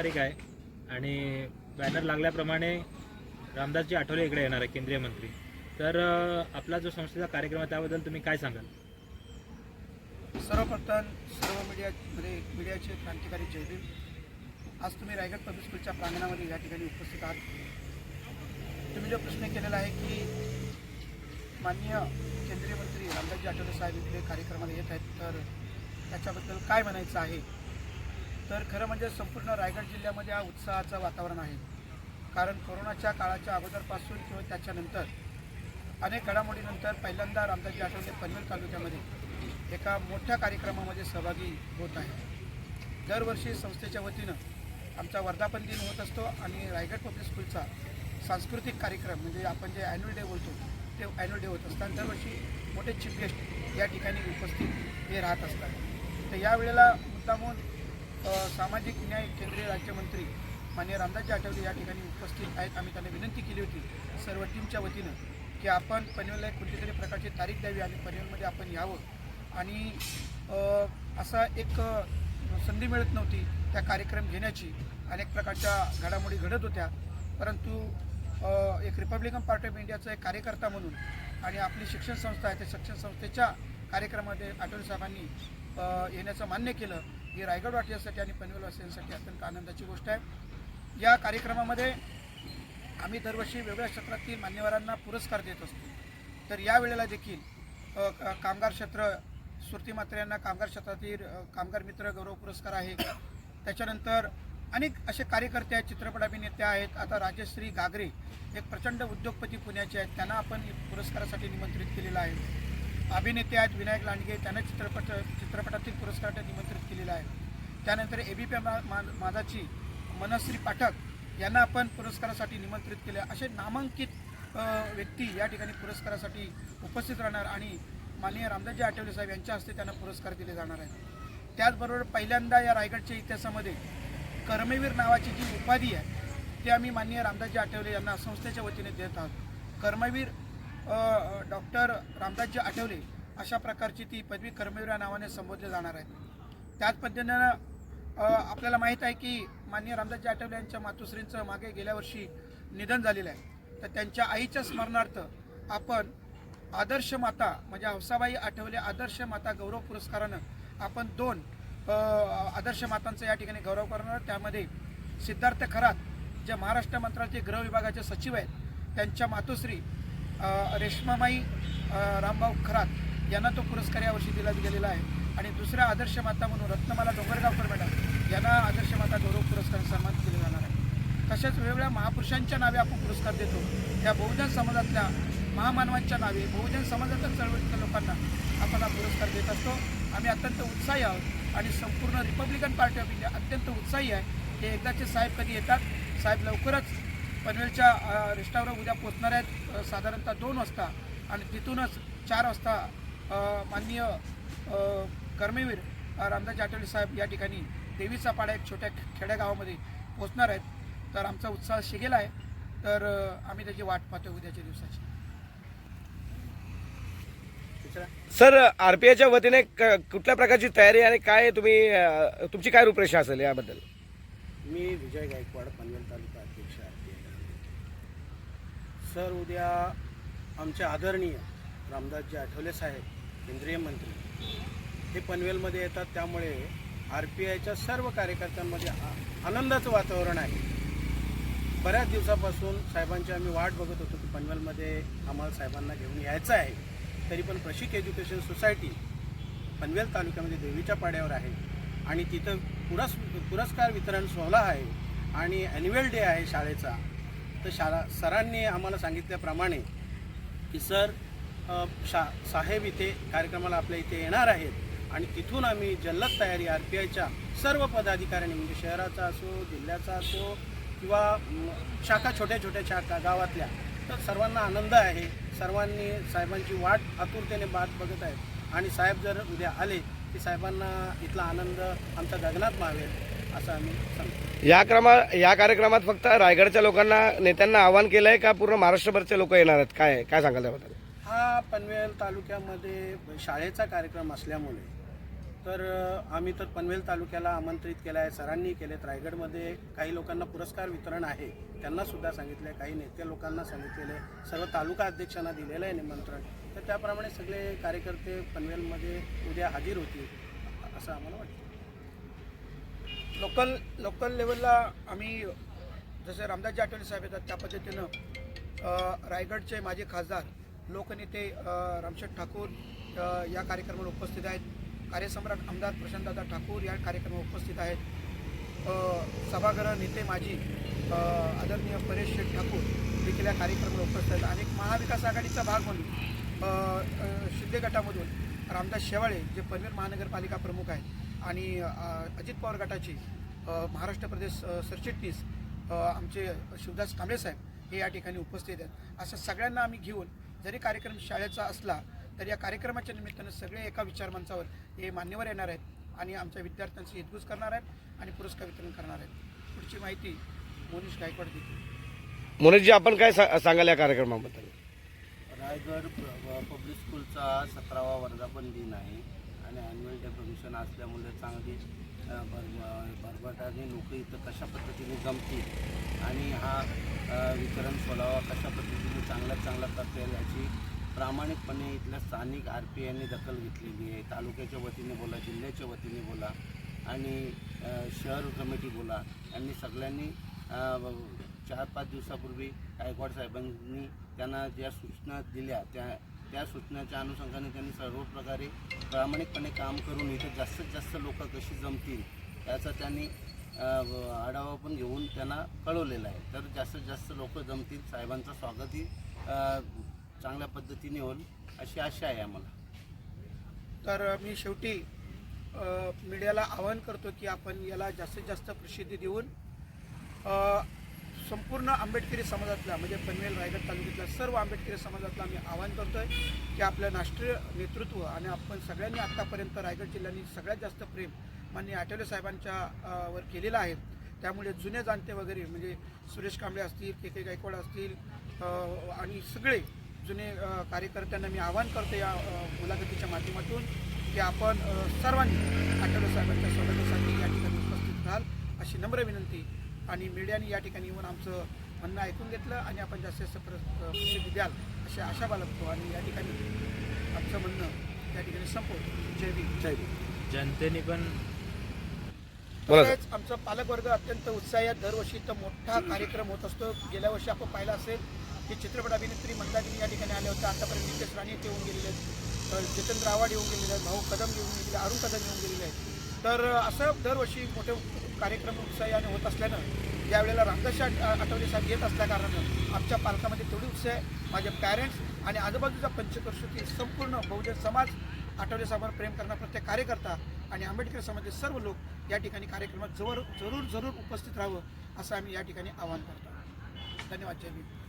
तारीख आहे आणि बॅनर लागल्याप्रमाणे रामदासजी आठवले इकडे येणार आहे केंद्रीय मंत्री. तर आपला जो संस्थेचा कार्यक्रम आहे त्याबद्दल तुम्ही काय सांगाल? सर्वप्रथम सर्व मीडियामध्ये म्हणजे मीडियाचे क्रांतिकारी जयदेव आज तुम्ही रायगड पब्लिक स्कूलच्या प्रांगणामध्ये या ठिकाणी उपस्थित आहात. तुम्ही जो प्रश्न केलेला आहे की माननीय केंद्रीय मंत्री रामदासजी आठवले साहेब इकडे कार्यक्रमाला येत आहेत तर त्याच्याबद्दल काय म्हणायचं आहे? तर खरं म्हणजे संपूर्ण रायगड जिल्ह्यामध्ये हा उत्साहाचं वातावरण आहे. कारण कोरोनाच्या काळाच्या अगोदरपासून किंवा त्याच्यानंतर अनेक घडामोडीनंतर पहिल्यांदा रामदासजी आठवले पनवेल तालुक्यामध्ये एका मोठ्या कार्यक्रमामध्ये सहभागी होत आहे. दरवर्षी संस्थेच्या वतीनं आमचा वर्धापन दिन होत असतो आणि रायगड पब्लिक स्कूलचा सांस्कृतिक कार्यक्रम म्हणजे आपण जे ॲन्युअल डे बोलतो ते ॲन्युअल डे होत असतात दरवर्षी मोठे चीफ गेस्ट या ठिकाणी उपस्थित हे राहत असतात. तर यावेळेला मुद्दामून सामाजिक न्याय केंद्रीय राज्यमंत्री माननीय रामदासजी आठवले या ठिकाणी उपस्थित आहेत. आम्ही त्यांना विनंती केली होती सर्व टीमच्या वतीनं की आपण पनवेलला एक कोणतीतरी प्रकारची तारीख द्यावी आणि पनवेलमध्ये आपण यावं. आणि असा एक संधी मिळत नव्हती त्या कार्यक्रम घेण्याची. अनेक प्रकारच्या घडामोडी घडत होत्या. परंतु एक रिपब्लिकन पार्टी ऑफ इंडियाचा एक कार्यकर्ता म्हणून आणि आपली शिक्षण संस्था आहे त्या शिक्षण संस्थेच्या कार्यक्रमामध्ये आठवले साहेबांनी येण्याचं मान्य केलं. ही रायगडवासियांसाठी आणि पनवेलवासियांसाठी अत्यंत आनंदाची गोष्ट आहे. या कार्यक्रमामध्ये आम्ही दरवर्षी वेगवेगळ्या क्षेत्रातील मान्यवरांना पुरस्कार देत असतो. तर या वेळेला देखील कामगार क्षेत्र सुरती मात्रे यांना कामगार क्षेत्रातील कामगार मित्र गौरव पुरस्कार आहे. त्याच्यानंतर अनेक असे कार्यकर्ते आहेत चित्रपट अभिनेते आहेत. आता राजश्री गागरे एक प्रचंड उद्योगपती पुण्याचे आहेत. त्यांना आपण पुरस्कारासाठी निमंत्रित केलेलं आहे. अभिनेते आहेत विनायक लांडगे त्यांना चित्रपट चित्रपटातील पुरस्कारासाठी निमंत्रित केलेलं आहे. त्यानंतर ए बी पी माझाची मनश्री पाठक यांना आपण पुरस्कारासाठी निमंत्रित केले. असे नामांकित व्यक्ती या ठिकाणी पुरस्कारासाठी उपस्थित राहणार आणि माननीय रामदासजी आठवले साहेब यांच्या हस्ते त्यांना पुरस्कार दिले जाणार आहेत. त्याचबरोबर पहिल्यांदा या रायगडच्या इतिहासामध्ये कर्मवीर नावाची जी उपाधी आहे ती आम्ही माननीय रामदासजी आठवले यांना संस्थेच्या वतीने देत आहोत. कर्मवीर डॉक्टर रामदासजी आठवले अशा प्रकारची ती पदवी कर्मवीर या नावाने संबोधले जाणार आहे. त्याच पद्धतीनं आपल्याला माहीत आहे की माननीय रामदासजी आठवले यांच्या मातोश्रींचं मागे गेल्या वर्षी निधन झालेलं आहे. तर त्यांच्या आईच्या स्मरणार्थ आपण आदर्श माता म्हणजे हौसाबाई आठवले आदर्श माता गौरव पुरस्कारानं आपण दोन आदर्श मातांचा या ठिकाणी गौरव करणार त्यामध्ये सिद्धार्थ खरात जे महाराष्ट्र मंत्रालयाचे गृह विभागाचे सचिव आहेत त्यांच्या मातोश्री रेश्मामाई रामभाऊ खरात यांना तो पुरस्कार यावर्षी दिला गेलेला आहे. आणि दुसऱ्या आदर्श माता म्हणून रत्नमाला डोंगरगावकर मॅडम यांना आदर्श माता गौरव पुरस्कार सन्मानित केले जाणार आहे. तसेच वेगवेगळ्या महापुरुषांच्या नावे आपण पुरस्कार देतो. त्या बहुजन समाजातल्या महामानवांच्या नावे बहुजन समाजातल्या चळवळीतल्या लोकांना आपण हा पुरस्कार देत असतो. आम्ही अत्यंत उत्साही आहोत आणि संपूर्ण रिपब्लिकन पार्टी ऑफ इंडिया अत्यंत उत्साही आहे. हे एकदाचे साहेब कधी येतात? साहेब लवकरच पनवेलच्या अ, रेस्टावर उद्या पोचणार आहेत साधारणतः दोन वाजता. आणि तिथूनच चार वाजता माननीय अ, कर्मवीर रामदास आठवले साहेब या ठिकाणी देवीचा पाडा एक छोट्या खेड्यागावामध्ये पोचणार आहेत. तर आमचा उत्साह शिगेला आहे. तर आम्ही त्याची वाट पाहतो उद्याच्या दिवसाची. सर आरपीआयच्या वतीने क- कुठल्या प्रकारची तयारी आणि काय तुम्ही तुमची काय रूपरेषा असेल याबद्दल? मी विजय गायकवाड पनवेल तालुका सर उद्या आमचे आदरणीय रामदासजी आठवले साहेब केंद्रीय मंत्री हे पनवेलमध्ये येतात. त्यामुळे आर पी आयच्या सर्व कार्यकर्त्यांमध्ये आ- आनंदाचं वातावरण आहे. बऱ्याच दिवसापासून साहेबांची आम्ही वाट बघत होतो की पनवेलमध्ये आम्हाला साहेबांना घेऊन यायचं आहे. तरी पण प्रशिक एज्युकेशन सोसायटी पनवेल तालुक्यामध्ये देवीच्या पाड्यावर आहे आणि तिथं पुरस् पुरस्कार वितरण सोहळा आहे आणि ॲन्युअल डे आहे शाळेचा. तर शाळा सरांनी आम्हाला सांगितल्याप्रमाणे की सर शा साहेब इथे कार्यक्रमाला आपल्या इथे येणार आहेत आणि तिथून आम्ही जल्लद तयारी आर पी आयच्या सर्व पदाधिकाऱ्यांनी म्हणजे शहराचा असो जिल्ह्याचा असो किंवा शाखा छोट्या छोट्या शाखा गावातल्या तर सर्वांना आनंद आहे. सर्वांनी साहेबांची वाट आतुरतेने बात बघत आहेत. आणि साहेब जर उद्या आले की साहेबांना इथला आनंद आमच्या गगनात मावेल असं आम्ही सांगतो. या क्रमा या कार्यक्रमात फक्त रायगडच्या लोकांना नेत्यांना आवाहन केलंय का पूर्ण महाराष्ट्रभरचे लोक येणार आहेत? काय काय सांगाल त्याबद्दल? हा पनवेल तालुक्यामध्ये शाळेचा कार्यक्रम असल्यामुळे तर आम्ही तर पनवेल तालुक्याला आमंत्रित केलं आहे सरांनी केलेत. रायगडमध्ये काही लोकांना पुरस्कार वितरण आहे त्यांना सुद्धा सांगितलं आहे काही नेते लोकांना सांगितलेलं आहे सर्व तालुका अध्यक्षांना दिलेलं आहे निमंत्रण. तर त्याप्रमाणे सगळे कार्यकर्ते पनवेलमध्ये उद्या हजर होतील असं आम्हाला वाटतं. लोकल लोकल लेवलला आम्ही जसे रामदासजी जाटवले साहेब येतात त्या पद्धतीनं रायगडचे माझे खासदार लोकनेते रामशेठ ठाकूर या कार्यक्रमाला उपस्थित आहेत. कार्यसम्राट आमदार प्रशांतदादा ठाकूर या कार्यक्रमाला उपस्थित आहेत. सभागृह नेते माजी आदरणीय परेश शेठ ठाकूर देखील या कार्यक्रमाला उपस्थित आहेत. आणि महाविकास आघाडीचा भाग म्हणून शिंदे गटामधून रामदास शेवाळे जे पनवेल महानगरपालिका प्रमुख आहेत आणि अजित पवार गटाचे महाराष्ट्र प्रदेश सरचिटणीस आमचे शिवदास कांबळे साहेब हे या ठिकाणी उपस्थित आहेत. असं सगळ्यांना आम्ही घेऊन जरी कार्यक्रम शाळेचा असला तर या कार्यक्रमाच्या निमित्तानं सगळे एका विचारमंचावर हे मान्यवर येणार आहेत आणि आमच्या विद्यार्थ्यांची हितगुज करणार आहेत आणि पुरस्कार वितरण करणार आहेत. पुढची माहिती मोनिश गायकवाड देतील. मोनेशजी आपण काय सा- सांगाल या कार्यक्रमाबद्दल? रायगड प- पब्लिक स्कूलचा सतरावा वर्धापन दिन आहे आणि ॲन्युअल डे फंक्शन असल्यामुळे चांगली अ, लोक इथं कशा पद्धतीने जमतील आणि हा वितरण सोलावा कशा पद्धतीने चांगल्यात चांगला करता येईल याची प्रामाणिकपणे इथल्या स्थानिक आर पी आयने दखल घेतलेली आहे. तालुक्याच्या वतीने बोला जिल्ह्याच्या वतीने बोला आणि शहर कमिटी बोला. यांनी सगळ्यांनी चार पाच दिवसापूर्वी गायकवाड साहेबांनी त्यांना ज्या सूचना दिल्या त्या त्या सूचनाच्या अनुषंगाने त्यांनी सर्व प्रकारे प्रामाणिकपणे काम करून इथे जास्तीत जास्त लोक कशी जमतील याचा त्यांनी आढावा पण घेऊन त्यांना कळवलेला आहे. तर जास्तीत जास्त लोक जमतील साहेबांचं स्वागतही चांगल्या पद्धतीने होईल अशी आशा आहे आम्हाला. तर मी शेवटी मीडियाला आवाहन करतो की आपण याला जास्तीत जास्त प्रसिद्धी देऊन संपूर्ण आंबेडकरी समाजातल्या म्हणजे पनवेल रायगड तालुक्यातल्या सर्व आंबेडकरी समाजातलं आम्ही आवाहन करतोय की आपलं राष्ट्रीय नेतृत्व आणि आपण सगळ्यांनी आत्तापर्यंत रायगड जिल्ह्यानी सगळ्यात जास्त प्रेम माननीय आठवले साहेबांच्या वर केलेलं आहे. त्यामुळे जुने जाणते वगैरे म्हणजे सुरेश कांबळे असतील के के गायकवाड असतील आणि सगळे जुने कार्यकर्त्यांना मी आवाहन करतो या मुलाखतीच्या माध्यमातून की आपण सर्वांनी आठवले साहेबांच्या स्वागतासाठी या ठिकाणी उपस्थित राहाल. अशी नम्र विनंती आणि मीडियाने या ठिकाणी येऊन आमचं म्हणणं ऐकून घेतलं आणि आपण जास्तीत जास्त प्र- प्रसिद्धी द्याल अशी आशा बाळगतो आणि या ठिकाणी आमचं म्हणणं या ठिकाणी संपवतो. जय भीम. जय भीम. जनतेने पण. तसेच आमचा पालकवर्ग अत्यंत उत्साही आहे दरवर्षी इथं मोठा कार्यक्रम होत असतो. गेल्या वर्षी आपण पाहिला असेल की चित्रपट अभिनेत्री मंदाकिनी या ठिकाणी आल्या होत्या. आतापर्यंत नितेश राणे येऊन गेलेले आहेत. जितेंद्र आव्हाड येऊन गेलेले आहेत. भाऊ कदम येऊन गेलेले अरुण कदम येऊन गेलेले आहेत. तर असं दरवर्षी मोठे कार्यक्रम उत्साहाने होत असल्यानं यावेळेला रामदास आठवडीसाठी आठवले साहेब येत असल्याकारणानं आमच्या पालकामध्ये तेवढी उत्साह आहे. माझे पॅरेंट्स आणि आजूबाजूचा पंचकर्षातील संपूर्ण बहुजन समाज आठवले साहेबांवर प्रेम करणारा प्रत्येक कार्यकर्ता आणि आंबेडकर समाजाचे सर्व लोक या ठिकाणी कार्यक्रमात जवळ जरूर जरूर उपस्थित राहावं असं आम्ही या ठिकाणी आवाहन करतो. धन्यवाद. जय